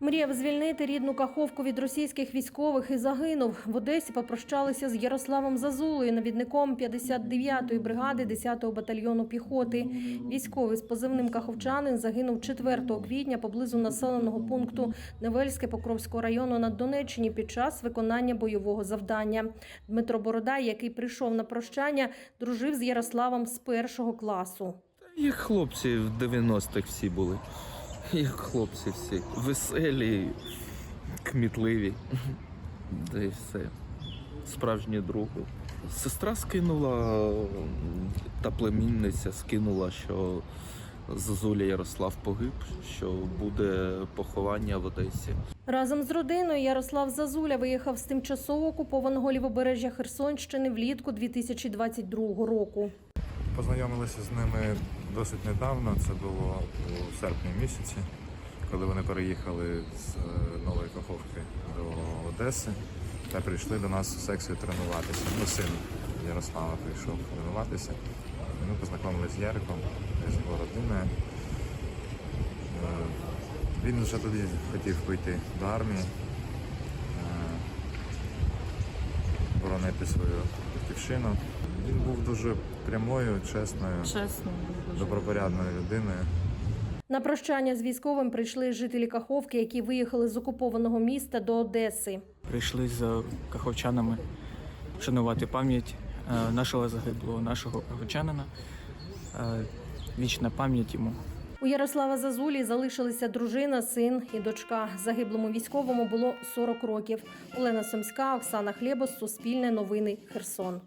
Мріяв звільнити рідну Каховку від російських військових і загинув. В Одесі попрощалися з Ярославом Зазулою, навідником 59-ї бригади 10-го батальйону піхоти. Військовий з позивним Каховчанин загинув 4 квітня поблизу населеного пункту Невельське Покровського району на Донеччині під час виконання бойового завдання. Дмитро Бородай, який прийшов на прощання, дружив з Ярославом з першого класу. Їх хлопці в 90-х всі були. Їх хлопці всі. Веселі, кмітливі. Да і все. Справжні други. Сестра скинула, та племінниця скинула, що Зазуля Ярослав погиб, що буде поховання в Одесі. Разом з родиною Ярослав Зазуля виїхав з тимчасово окупованого лівобережжя Херсонщини влітку 2022 року. Познайомилися з ними досить недавно, це було у серпні місяці, коли вони переїхали з е, Нової Каховки до Одеси та прийшли до нас у секцію тренуватися. Ну, син Ярослава прийшов тренуватися. Ми познайомилися з Яриком, з його родиною. Е, Він вже тоді хотів вийти до армії, боронити свою батьківщину. Він був дуже прямою, чесною, Чесно, дуже. добропорядною людиною. На прощання з військовим прийшли жителі Каховки, які виїхали з окупованого міста до Одеси. прийшли з каховчанами вшанувати пам'ять е, нашого загиблого, нашого каховчанина. Е, Вічна пам'ять йому. У Ярослава Зазулі залишилися дружина, син і дочка. Загиблому військовому було 40 років. Олена Сомська, Оксана Хлєбос, Суспільне новини, Херсон.